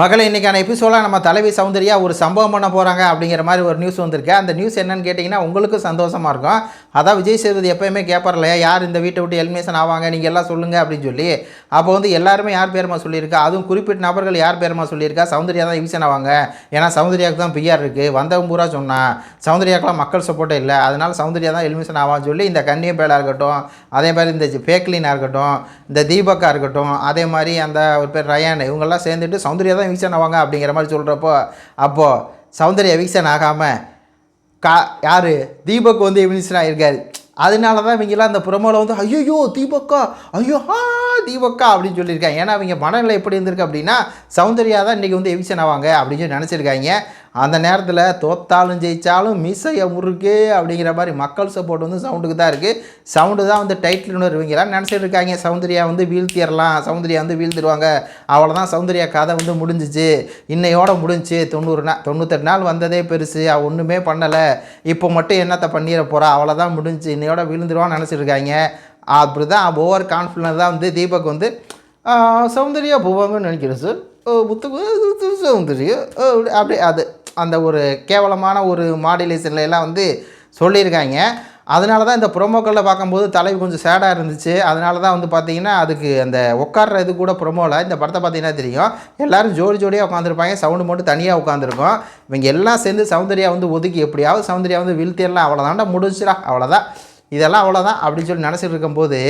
மகளை இன்றைக்கான எபிசோடாக நம்ம தலைவி சௌந்தர்யா ஒரு சம்பவம் பண்ண போகிறாங்க அப்படிங்கிற மாதிரி ஒரு நியூஸ் வந்திருக்கு. அந்த நியூஸ் என்னன்னு கேட்டிங்கன்னா உங்களுக்கும் சந்தோஷமாக இருக்கும். அதான் விஜய் சேதுபதி எப்போயுமே கேட்பார் இல்லையா? யார் இந்த வீட்டை விட்டு எலிமினேஷன் ஆவாங்க? நீங்கள் எல்லாம் சொல்லுங்கள் அப்படின்னு சொல்லி. அப்போ வந்து எல்லாருமே யார் பேருமா சொல்லியிருக்கா? அதுவும் குறிப்பிட்ட நபர்கள் யார் பேருமா சொல்லியிருக்கா? சௌந்தர்யா தான் எவிஷன் ஆவாங்க. ஏன்னா சௌந்தர்யாவுக்கு தான் பிஆர் இருக்குது வந்தவன் பூரா சொன்னான் சௌந்தர்யாக்கெலாம் மக்கள் சப்போர்ட்டே இல்லை. அதனால் சௌந்தர்யா தான் எலிமினேஷன் ஆவான்னு சொல்லி இந்த கன்னிய பேலாக இருக்கட்டும் அதே மாதிரி இந்த ஃபேக்லினாக இருக்கட்டும் இந்த தீபக்கா இருக்கட்டும் அதே மாதிரி அந்த ஒரு பேர் ரயான் இவங்கெல்லாம் சேர்ந்துட்டு சௌந்தர்யா தான் எவிக்ஷன் ஆவாங்க அப்படிங்கிற மாதிரி சொல்கிறப்போ அப்போது சௌந்தர்யா எவிக்ஷன் ஆகாமல் கா யார்? தீபக் வந்து எவிக்ஷன் ஆகிருக்காரு அதனால தான் இவங்கெல்லாம் அந்த புறமோல வந்து ஐயோ தீபக்கா? ஐயோ ஆ தீபக்கா? அப்படின்னு சொல்லியிருக்காங்க. ஏன்னா அவங்க மனநிலை எப்படி இருந்திருக்கு அப்படின்னா சௌந்தர்யா தான் இன்றைக்கி வந்து எவிக்ஷன் ஆவாங்க அப்படின்னு சொல்லி நினச்சிருக்காங்க. அந்த நேரத்தில் தோத்தாலும் ஜெயித்தாலும் மீசைய முறுக்கு அப்படிங்கிற மாதிரி மக்கள் சப்போர்ட் வந்து சவுண்டுக்கு தான் இருக்குது சவுண்டு தான் வந்து டைட்டில் இவங்கெல்லாம் நினச்சிட்டு இருக்காங்க சௌந்தர்யா வந்து வீழ்த்திடலாம் சௌந்தர்யா வந்து வீழ்த்திடுவாங்க அவ்வளோதான் சௌந்தர்யா கதை வந்து முடிஞ்சிச்சு. இன்னையோட முடிஞ்சுச்சு தொண்ணூறு நாள் தொண்ணூத்தெட்டு நாள் வந்ததே பெருசு. அவள் ஒன்றுமே பண்ணலை. இப்போ மட்டும் என்னத்தை பண்ணிட போகிறா அவ்வளோதான் முடிஞ்சு. இன்னையோட விழுந்துருவான்னு நினச்சிட்டு இருக்காங்க. அப்படி தான் ஓவர் கான்ஃபிடன்ஸ் தான் வந்து தீபக் வந்து சௌந்தர்யா போவாங்கன்னு நினைக்கிறேன் சார் ஓ, முத்து சௌந்தர்யா அப்படி அது அந்த ஒரு கேவலமான ஒரு மாடுலேஷன்ல எல்லாம் வந்து சொல்லியிருக்காங்க. அதனால தான் இந்த ப்ரொமோக்களில் பார்க்கும்போது தலைவி கொஞ்சம் சேடாக இருந்துச்சு. அதனால தான் வந்து பார்த்தீங்கன்னா அதுக்கு அந்த உட்கார்ற இது கூட ப்ரொமோவில் இந்த படத்தை பார்த்தீங்கன்னா தெரியும். எல்லாரும் ஜோடி ஜோடியாக உட்காந்துருப்பாங்க சவுண்டு மட்டும் தனியாக உட்காந்துருக்கும் இவங்க எல்லாம் சேர்ந்து சௌந்தர்யா வந்து ஒதுக்கி எப்படியாவது சௌந்தர்யா வந்து வீழ்த்தியெல்லாம் அவ்வளோதான்டா முடிஞ்சிடா அவ்வளோதான் இதெல்லாம் அவ்வளோதான் அப்படின்னு சொல்லி நினச்சிட்டு இருக்கும்போது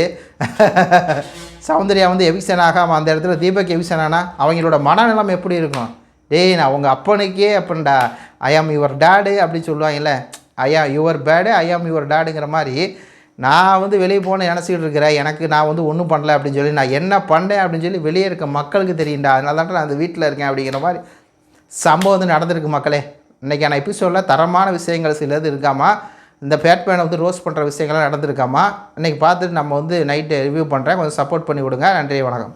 சௌந்தர்யா வந்து எவிக்ஷன் ஆகாமல் அந்த இடத்துல தீபக் எவிக்ஷன் ஆனால் அவங்களோட மனநிலம் எப்படி இருக்கும்? டேய் நான் உங்கள் அப்பனுக்கே அப்படின்டா ஐ ஆம் யுவர் டேடு அப்படின்னு சொல்லுவாங்கல்ல. ஐயா your pad I am your டேடுங்கிற மாதிரி நான் வந்து வெளியே போன நினச்சிக்கிட்டு இருக்கிறேன். எனக்கு நான் வந்து ஒன்றும் பண்ணல அப்படின்னு சொல்லி நான் என்ன பண்ணேன்? அப்படின்னு சொல்லி வெளியே இருக்க மக்களுக்கு தெரியும்டா. அதனால தான் நான் அந்த வீட்டில் இருக்கேன் அப்படிங்கிற மாதிரி சம்பவம் வந்து நடந்திருக்கு மக்களே. இன்றைக்கான எபிசோடில் தரமான விஷயங்கள் சிலது இருக்காமா? இந்த பேட்மேனை வந்து ரோஸ் பண்ணுற விஷயங்கள்லாம் நடந்திருக்காமா? இன்றைக்கி பார்த்துட்டு நம்ம வந்து நைட்டு ரிவ்யூ பண்ணுறேன் கொஞ்சம் சப்போர்ட் பண்ணி விடுங்க. நன்றி வணக்கம்.